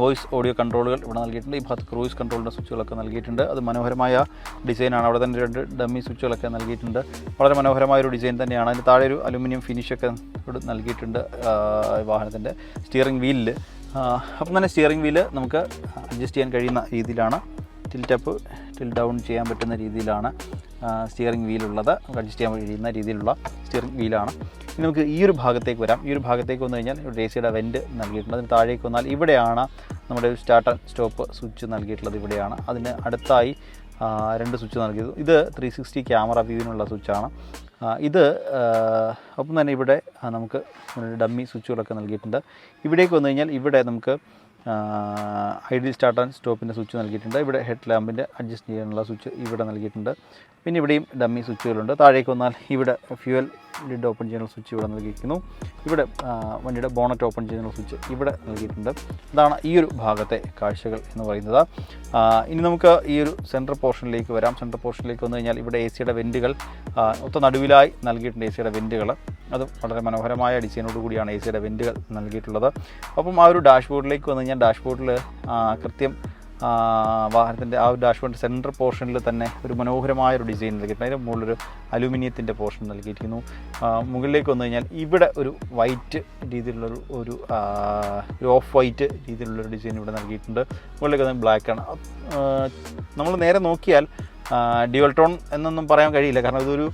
വോയിസ് ഓഡിയോ കൺട്രോളുകൾ ഇവിടെ നൽകിയിട്ടുണ്ട്. ഈ ഭാഗത്ത് ക്രൂയിസ് കൺട്രോളിന്റെ സ്വിച്ചുകളൊക്കെ നൽകിയിട്ടുണ്ട്. അത് മനോഹരമായ ഡിസൈനാണ്. അവിടെ തന്നെ രണ്ട് ഡമ്മി സ്വിച്ചുകളൊക്കെ നൽകിയിട്ടുണ്ട്. വളരെ മനോഹരമായ ഒരു ഡിസൈൻ തന്നെയാണ്. അതിന് താഴെ ഒരു അലുമിനിയം ഫിനിഷൊക്കെ ഇവിടെ നൽകിയിട്ടുണ്ട് വാഹനത്തിന്റെ സ്റ്റിയറിംഗ് വീലിൽ അപ്പം തന്നെ സ്റ്റിയറിംഗ് വീൽ നമുക്ക് അഡ്ജസ്റ്റ് ചെയ്യാൻ കഴിയുന്ന രീതിയിലാണ്. ടിൽറ്റപ്പ് ടിൽ ഡൗൺ ചെയ്യാൻ പറ്റുന്ന രീതിയിലാണ് സ്റ്റിയറിംഗ് വീലുള്ളത് നമുക്ക് അഡ്ജസ്റ്റ് ചെയ്യാൻ കഴിയുന്ന രീതിയിലുള്ള സ്റ്റിയറിംഗ് വീലാണ് ഇനി നമുക്ക് ഈ ഒരു ഭാഗത്തേക്ക് വരാം. ഈ ഒരു ഭാഗത്തേക്ക് വന്നു കഴിഞ്ഞാൽ ഒരു എ സിയുടെ വെന്റ് നൽകിയിട്ടുണ്ട്. അതിന് താഴേക്ക് വന്നാൽ ഇവിടെയാണ് നമ്മുടെ സ്റ്റാർട്ട് സ്റ്റോപ്പ് സ്വിച്ച് നൽകിയിട്ടുള്ളത് ഇവിടെയാണ്. അതിന് അടുത്തായി രണ്ട് സ്വിച്ച് നൽകിയത്. ഇത് ത്രീ സിക്സ്റ്റി ക്യാമറ വ്യൂവിനുള്ള സ്വിച്ചാണ്. ഇത് ഒപ്പം തന്നെ ഇവിടെ നമുക്ക് ഡമ്മി സ്വിച്ചുകളൊക്കെ നൽകിയിട്ടുണ്ട്. ഇവിടേക്ക് വന്നു കഴിഞ്ഞാൽ ഇവിടെ നമുക്ക് ഐഡിയൽ സ്റ്റാർട്ട് ആൻഡ് സ്റ്റോപ്പിന്റെ സ്വിച്ച് നൽകിയിട്ടുണ്ട്. ഇവിടെ ഹെഡ് ലാമ്പിന്റെ അഡ്ജസ്റ്റ് ചെയ്യാനുള്ള സ്വിച്ച് ഇവിടെ നൽകിയിട്ടുണ്ട്. പിന്നെ ഇവിടെയും ഡമ്മി സ്വിച്ചുകളുണ്ട്. താഴേക്ക് വന്നാൽ ഇവിടെ ഫ്യൂവൽ ലിഡ് ഓപ്പൺ ചെയ്യുന്ന സ്വിച്ച് ഇവിടെ നൽകിയിരിക്കുന്നു. ഇവിടെ വണ്ടിയുടെ ബോണറ്റ് ഓപ്പൺ ചെയ്യുന്ന സ്വിച്ച് ഇവിടെ നൽകിയിട്ടുണ്ട്. അതാണ് ഈ ഒരു ഭാഗത്തെ കാഴ്ചകൾ എന്ന് പറയുന്നത്. ഇനി നമുക്ക് ഈ ഒരു സെൻട്രൽ പോർഷനിലേക്ക് വരാം. സെൻട്രൽ പോർഷനിലേക്ക് വന്നു കഴിഞ്ഞാൽ ഇവിടെ എ സിയുടെ വെന്റുകൾ ഒത്ത നടുവിലായി നൽകിയിട്ടുണ്ട് എ സിയുടെ വെന്റുകൾ അത് വളരെ മനോഹരമായ ഡിസൈനോട് കൂടിയാണ് എ സിയുടെ വെന്റുകൾ നൽകിയിട്ടുള്ളത്. അപ്പം ആ ഒരു ഡാഷ്ബോർഡിലേക്ക് വന്നു കഴിഞ്ഞാൽ ഡാഷ്ബോർഡിൽ കൃത്യം വാഹനത്തിന്റെ ആ ഒരു ഡാഷ്ബോർഡിന്റെ സെന്റർ പോർഷനിൽ തന്നെ ഒരു മനോഹരമായ ഒരു ഡിസൈൻ നൽകിയിട്ടുണ്ട്. അതിന്റെ മുകളിലൊരു അലൂമിനിയത്തിന്റെ പോർഷൻ നൽകിയിരിക്കുന്നു. മുകളിലേക്ക് വന്നു കഴിഞ്ഞാൽ ഇവിടെ ഒരു വൈറ്റ് രീതിയിലുള്ളൊരു ഒരു ഒരു ഓഫ് വൈറ്റ് രീതിയിലുള്ളൊരു ഡിസൈൻ ഇവിടെ നൽകിയിട്ടുണ്ട്. മുകളിലേക്ക് വന്നാൽ ബ്ലാക്ക് ആണ്. നമ്മൾ നേരെ നോക്കിയാൽ ഡ്യുവൽ ടോൺ എന്നൊന്നും പറയാൻ കഴിയില്ല. കാരണം ഇതൊരു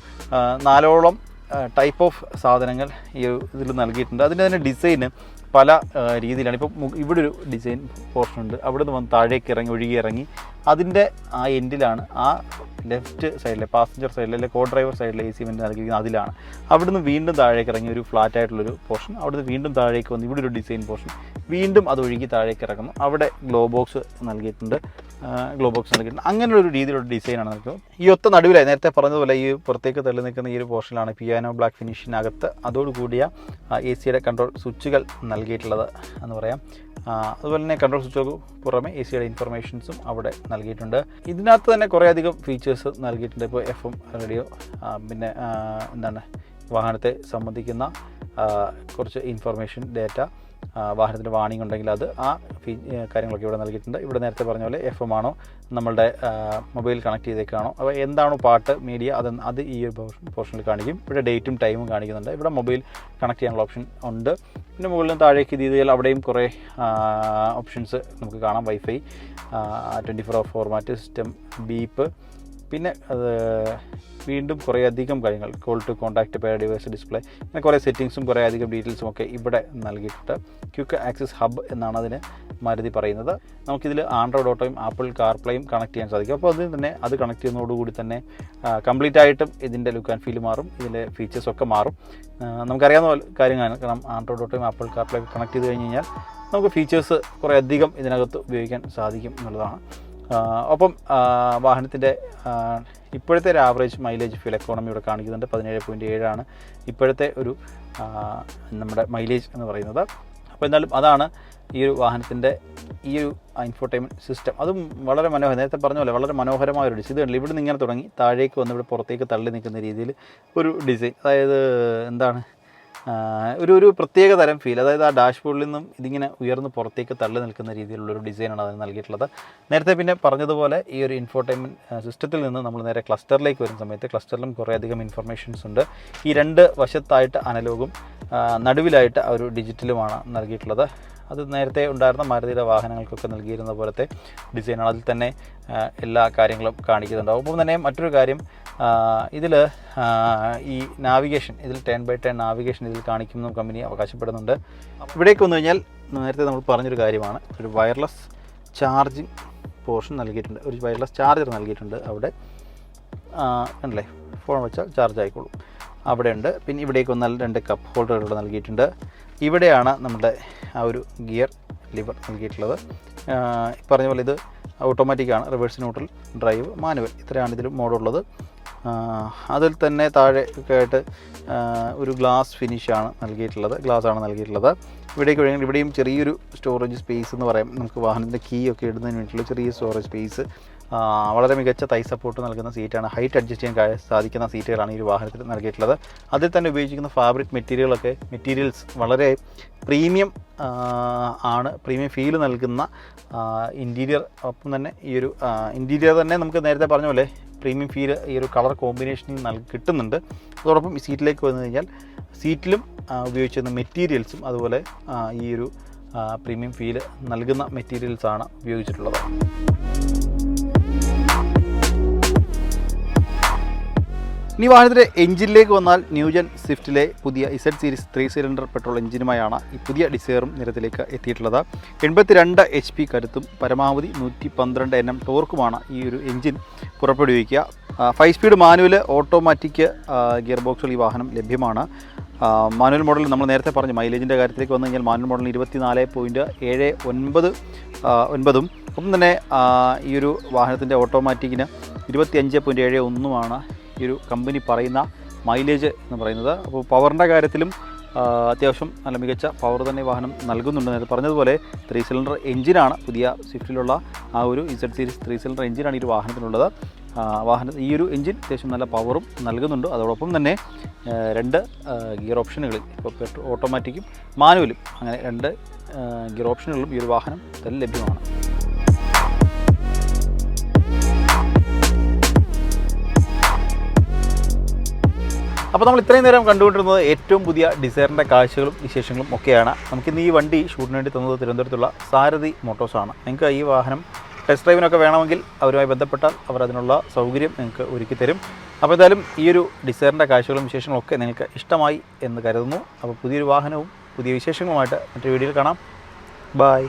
നാലോളം ടൈപ്പ് ഓഫ് സാധനങ്ങൾ ഈ ഇതിൽ നൽകിയിട്ടുണ്ട്. അതിന്റെ തന്നെ ഡിസൈന് പല രീതിയിലാണ്. ഇപ്പോൾ ഇവിടെ ഒരു ഡിസൈൻ പോർഷൻ ഉണ്ട്. അവിടെ നിന്ന് വന്ന് താഴേക്ക് ഇറങ്ങി ഒഴുകി ഇറങ്ങി അതിന്റെ ആ എൻഡിലാണ് ആ ലെഫ്റ്റ് സൈഡിലെ പാസഞ്ചർ സൈഡിലെ അല്ലെങ്കിൽ കോ ഡ്രൈവർ സൈഡിലെ എ സി വെന്റ് നൽകിയിരിക്കുന്നത് അതിലാണ്. അവിടുന്ന് വീണ്ടും താഴേക്ക് ഇറങ്ങി ഒരു ഫ്ലാറ്റ് ആയിട്ടുള്ളൊരു പോർഷൻ അവിടുന്ന് വീണ്ടും താഴേക്ക് വന്ന് ഇവിടെ ഒരു ഡിസൈൻ പോർഷൻ വീണ്ടും അത് ഒഴുകി താഴേക്ക് ഇറങ്ങുന്നു. അവിടെ ഗ്ലോ ബോക്സ് നൽകിയിട്ടുണ്ട്. ഗ്ലോ ബോക്സ് നൽകിയിട്ടുണ്ട്. അങ്ങനെയുള്ളൊരു രീതിയിലുള്ള ഡിസൈനാണ് നൽകുന്നത് ഈ ഒത്ത നടുവിലായി നേരത്തെ പറഞ്ഞതുപോലെ ഈ പുറത്തേക്ക് തള്ളി നിൽക്കുന്ന ഈ ഒരു പോർഷനിലാണ് പിയാനോ ബ്ലാക്ക് ഫിനിഷിനകത്ത് അതോടുകൂടിയ എ സിയുടെ കൺട്രോൾ സ്വിച്ചുകൾ നൽകിയിട്ടുള്ളത് എന്ന് പറയാം. അതുപോലെ തന്നെ കൺട്രോൾ സ്വിച്ചുകൾക്ക് പുറമെ എ സിയുടെ ഇൻഫർമേഷൻസും അവിടെ നൽകിയിട്ടുണ്ട്. ഇതിനകത്ത് തന്നെ കുറേയധികം ഫീച്ചേഴ്സ് നൽകിയിട്ടുണ്ട്. ഇപ്പോൾ എഫ് എം റേഡിയോ പിന്നെ എന്താണ് വാഹനത്തെ സംബന്ധിക്കുന്ന കുറച്ച് ഇൻഫർമേഷൻ ഡേറ്റ വാഹനത്തിന്റെ വാണിംഗ് ഉണ്ടെങ്കിൽ അത് ആ ഫീ കാര്യങ്ങളൊക്കെ ഇവിടെ നൽകിയിട്ടുണ്ട്. ഇവിടെ നേരത്തെ പറഞ്ഞ പോലെ എഫ് എം ആണോ നമ്മളുടെ മൊബൈൽ കണക്ട് ചെയ്തേക്കാണോ? അപ്പോൾ എന്താണോ പാട്ട് മീഡിയ അത് അത് ഈ ഒരു പോർഷനിൽ കാണിക്കും. ഇവിടെ ഡേറ്റും ടൈമും കാണിക്കുന്നുണ്ട്. ഇവിടെ മൊബൈൽ കണക്ട് ചെയ്യാനുള്ള ഓപ്ഷൻ ഉണ്ട്. പിന്നെ മുകളിലും താഴേക്ക് ഇത് ചെയ്താൽ അവിടെയും കുറേ ഓപ്ഷൻസ് നമുക്ക് കാണാം. WiFi twenty four format system beep പിന്നെ അത് വീണ്ടും കുറേ അധികം കാര്യങ്ങൾ call to contact pay device display അങ്ങനെ കുറേ സെറ്റിങ്സും കുറേ അധികം ഡീറ്റെയിൽസും ഒക്കെ ഇവിടെ നൽകിയിട്ടുണ്ട്. ക്യുക്ക് ആക്സിസ് ഹബ് എന്നാണ് അതിന് മാരുതി പറയുന്നത്. നമുക്കിതിൽ ആൻഡ്രോയിഡ് ഓട്ടോയും ആപ്പിൾ കാർപ്ലേയും കണക്ട് ചെയ്യാൻ സാധിക്കും. അപ്പോൾ അതിൽ തന്നെ അത് കണക്ട് ചെയ്യുന്നതോടുകൂടി തന്നെ കംപ്ലീറ്റ് ആയിട്ടും ഇതിന്റെ ലുക്ക് ആൻഡ് ഫീൽ മാറും ഇതിന്റെ ഫീച്ചേഴ്സൊക്കെ മാറും. നമുക്കറിയാവുന്ന കാര്യങ്ങളാണ്. കാരണം ആൻഡ്രോയിഡ് ഓട്ടോയും ആപ്പിൾ കാർപ്ലേ കണക്ട് ചെയ്ത് കഴിഞ്ഞ് കഴിഞ്ഞാൽ നമുക്ക് ഫീച്ചേഴ്സ് കുറേ അധികം ഇതിനകത്ത് ഉപയോഗിക്കാൻ സാധിക്കും എന്നുള്ളതാണ്. ഒപ്പം വാഹനത്തിന്റെ ഇപ്പോഴത്തെ ഒരു ആവറേജ് മൈലേജ് ഫ്യൂൽ എക്കോണമി ഇവിടെ കാണിക്കുന്നുണ്ട്. പതിനേഴ് പോയിന്റ് ഏഴാണ് ഇപ്പോഴത്തെ ഒരു നമ്മുടെ മൈലേജ് എന്ന് പറയുന്നത്. അപ്പോൾ എന്നാലും അതാണ് ഈ ഒരു വാഹനത്തിന്റെ ഈ ഒരു ഇൻഫോർടൈൻമെന്റ് സിസ്റ്റം അതും വളരെ മനോഹരം നേരത്തെ പറഞ്ഞ പോലെ വളരെ മനോഹരമായ ഒരു ഡിസൈൻ ഇതുണ്ട് ഇവിടെ നിന്ന് ഇങ്ങനെ തുടങ്ങി. താഴേക്ക് വന്ന് ഇവിടെ പുറത്തേക്ക് തള്ളി നിൽക്കുന്ന രീതിയിൽ ഒരു ഡിസൈൻ അതായത് എന്താണ്? ഒരു ഒരു പ്രത്യേക തരം ഫീൽ അതായത് ആ ഡാഷ്ബോർഡിൽ നിന്നും ഇതിങ്ങനെ ഉയർന്ന് പുറത്തേക്ക് തള്ളി നിൽക്കുന്ന രീതിയിലുള്ള ഒരു ഡിസൈനാണ് അതിന് നൽകിയിട്ടുള്ളത്. നേരത്തെ പിന്നെ പറഞ്ഞതുപോലെ ഈ ഒരു ഇൻഫോർടൈൻമെന്റ് സിസ്റ്റത്തിൽ നിന്ന് നമ്മൾ നേരെ ക്ലസ്റ്ററിലേക്ക് വരുന്ന സമയത്ത് ക്ലസ്റ്ററിലും കുറേയധികം ഇൻഫർമേഷൻസ് ഉണ്ട്. ഈ രണ്ട് വശത്തായിട്ട് അനലോഗും നടുവിലായിട്ട് ഒരു ഡിജിറ്റലുമാണ് നൽകിയിട്ടുള്ളത്. അത് നേരത്തെ ഉണ്ടായിരുന്ന മാരുതിയുടെ വാഹനങ്ങൾക്കൊക്കെ നൽകിയിരുന്ന പോലത്തെ ഡിസൈനാണ് അതിൽ തന്നെ എല്ലാ കാര്യങ്ങളും കാണിക്കുന്നുണ്ടാവും. ഒപ്പം തന്നെ മറ്റൊരു കാര്യം ഇതിൽ ഈ നാവിഗേഷൻ ഇതിൽ ടെൻ ബൈ ടെൻ നാവിഗേഷൻ ഇതിൽ കാണിക്കുന്നു കമ്പനി അവകാശപ്പെടുന്നുണ്ട്. ഇവിടേക്ക് വന്നു കഴിഞ്ഞാൽ നേരത്തെ നമ്മൾ പറഞ്ഞൊരു കാര്യമാണ്. ഒരു വയർലെസ് ചാർജിങ് പോർഷൻ നൽകിയിട്ടുണ്ട്. ഒരു വയർലെസ് ചാർജർ നൽകിയിട്ടുണ്ട് അവിടെ. ഉണ്ടല്ലേ ഫോൺ വെച്ചാൽ ചാർജ് ആയിക്കോളും. അവിടെ ഉണ്ട് പിന്നെ ഇവിടേക്ക് വന്നാൽ രണ്ട് കപ്പ് ഹോൾഡറുകൾ നൽകിയിട്ടുണ്ട്. ഇവിടെയാണ് നമ്മുടെ ആ ഒരു ഗിയർ ലിവർ നൽകിയിട്ടുള്ളത്. പറഞ്ഞ പോലെ ഇത് ഓട്ടോമാറ്റിക്കാണ് റിവേഴ്സ് ന്യൂട്രൽ ഡ്രൈവ് മാനുവൽ ഇത്രയാണ് ഇതിൽ മോഡുള്ളത്. അതിൽ തന്നെ താഴെ ഒക്കെ ആയിട്ട് ഒരു ഗ്ലാസ് ഫിനിഷാണ് നൽകിയിട്ടുള്ളത്. ഗ്ലാസ് ആണ് നൽകിയിട്ടുള്ളത്. ഇവിടേക്ക് വേണമെങ്കിൽ ഇവിടെയും ചെറിയൊരു സ്റ്റോറേജ് സ്പേസ് എന്ന് പറയാം. നമുക്ക് വാഹനത്തിന്റെ കീ ഒക്കെ ഇടുന്നതിന് വേണ്ടിയിട്ടുള്ള ചെറിയ സ്റ്റോറേജ് സ്പേസ് വളരെ മികച്ച തൈ സപ്പോർട്ട് നൽകുന്ന സീറ്റാണ് ഹൈറ്റ് അഡ്ജസ്റ്റ് ചെയ്യാൻ സാധിക്കുന്ന സീറ്റുകളാണ് ഈ വാഹനത്തിൽ നൽകിയിട്ടുള്ളത്. അതിൽ തന്നെ ഉപയോഗിക്കുന്ന ഫാബ്രിക് മെറ്റീരിയലൊക്കെ മെറ്റീരിയൽസ് വളരെ പ്രീമിയം ആണ്. പ്രീമിയം ഫീൽ നൽകുന്ന ഇന്റീരിയർ ഒപ്പം തന്നെ ഈ ഒരു ഇന്റീരിയർ തന്നെ നമുക്ക് നേരത്തെ പറഞ്ഞ പോലെ പ്രീമിയം ഫീൽ ഈ ഒരു കളർ കോമ്പിനേഷനിൽ നൽകി കിട്ടുന്നുണ്ട്. അതോടൊപ്പം ഈ സീറ്റിലേക്ക് വന്നു കഴിഞ്ഞാൽ സീറ്റിലും ഉപയോഗിച്ചിരുന്ന മെറ്റീരിയൽസും അതുപോലെ ഈ ഒരു പ്രീമിയം ഫീൽ നൽകുന്ന മെറ്റീരിയൽസാണ് ഉപയോഗിച്ചിട്ടുള്ളത്. ഇനി വാഹനത്തിന്റെ എഞ്ചിനിലേക്ക് വന്നാൽ ന്യൂജൻ സ്വിഫ്റ്റിലെ പുതിയ Z series three cylinder petrol എഞ്ചിനുമായാണ് ഈ പുതിയ ഡിസൈറും നിരത്തിലേക്ക് എത്തിയിട്ടുള്ളത്. എൺപത്തിരണ്ട് എച്ച് പി കരുത്തും പരമാവധി നൂറ്റി പന്ത്രണ്ട് എൻ എം ടോർക്കുമാണ് ഈ ഒരു engine പുറപ്പെടുവിക്കുക. Five speed manual automatic gear ബോക്സുകൾ ഈ വാഹനം ലഭ്യമാണ്. മാനുവൽ മോഡൽ നമ്മൾ നേരത്തെ പറഞ്ഞു മൈലേജിന്റെ കാര്യത്തിലേക്ക് വന്നു കഴിഞ്ഞാൽ മാനുവൽ മോഡലിന് ഇരുപത്തിനാല് പോയിന്റ് ഏഴ് ഒൻപത് ഒൻപതും. ഒപ്പം തന്നെ ഈ ഒരു വാഹനത്തിന്റെ ഓട്ടോമാറ്റിക്കിന് ഇരുപത്തി അഞ്ച് പോയിന്റ് ഏഴ് ഒന്നുമാണ് ഈ ഒരു കമ്പനി പറയുന്ന മൈലേജ് എന്ന് പറയുന്നത്. അപ്പോൾ പവറിന്റെ കാര്യത്തിലും അത്യാവശ്യം നല്ല മികച്ച പവർ തന്നെ വാഹനം നൽകുന്നുണ്ട്. നേരത്തെ പറഞ്ഞതുപോലെ ത്രീ സിലിണ്ടർ എഞ്ചിനാണ് പുതിയ സ്വിഫ്റ്റിലുള്ള ആ ഒരു ഇസഡ് സീരീസ് ത്രീ സിലിണ്ടർ എഞ്ചിനാണ് ഈ ഒരു വാഹനത്തിനുള്ളത് വാഹനം ഈ ഒരു എഞ്ചിൻ അത്യാവശ്യം നല്ല പവറും നൽകുന്നുണ്ട്. അതോടൊപ്പം തന്നെ രണ്ട് ഗിയർ ഓപ്ഷനുകളിൽ ഇപ്പോൾ പെട്രോൾ ഓട്ടോമാറ്റിക്കും മാനുവലും അങ്ങനെ രണ്ട് ഗിയർ ഓപ്ഷനുകളും ഈ ഒരു വാഹനം ലഭ്യമാണ്. അപ്പോൾ നമ്മൾ ഇത്രയും നേരം കണ്ടുകൊണ്ടിരുന്നത് ഏറ്റവും പുതിയ ഡിസൈറിന്റെ കാഴ്ചകളും വിശേഷങ്ങളും ഒക്കെയാണ്. നമുക്കിന്ന് ഈ വണ്ടി ഷൂട്ടിന് വേണ്ടി തന്നത് തിരുവനന്തപുരത്തുള്ള സാരഥി മോട്ടോഴ്സാണ് നിങ്ങൾക്ക് ഈ വാഹനം ടെസ്റ്റ് ഡ്രൈവിനൊക്കെ വേണമെങ്കിൽ അവരുമായി ബന്ധപ്പെട്ടാൽ അവർ അതിനുള്ള സൗകര്യം നിങ്ങൾക്ക് ഒരുക്കി തരും. അപ്പോൾ എന്തായാലും ഈ ഒരു ഡിസൈറിന്റെ കാഴ്ചകളും വിശേഷങ്ങളും ഒക്കെ നിങ്ങൾക്ക് ഇഷ്ടമായി എന്ന് കരുതുന്നു. അപ്പോൾ പുതിയൊരു വാഹനവും പുതിയ വിശേഷങ്ങളുമായിട്ട് മറ്റൊരു വീഡിയോയിൽ കാണാം. ബായ്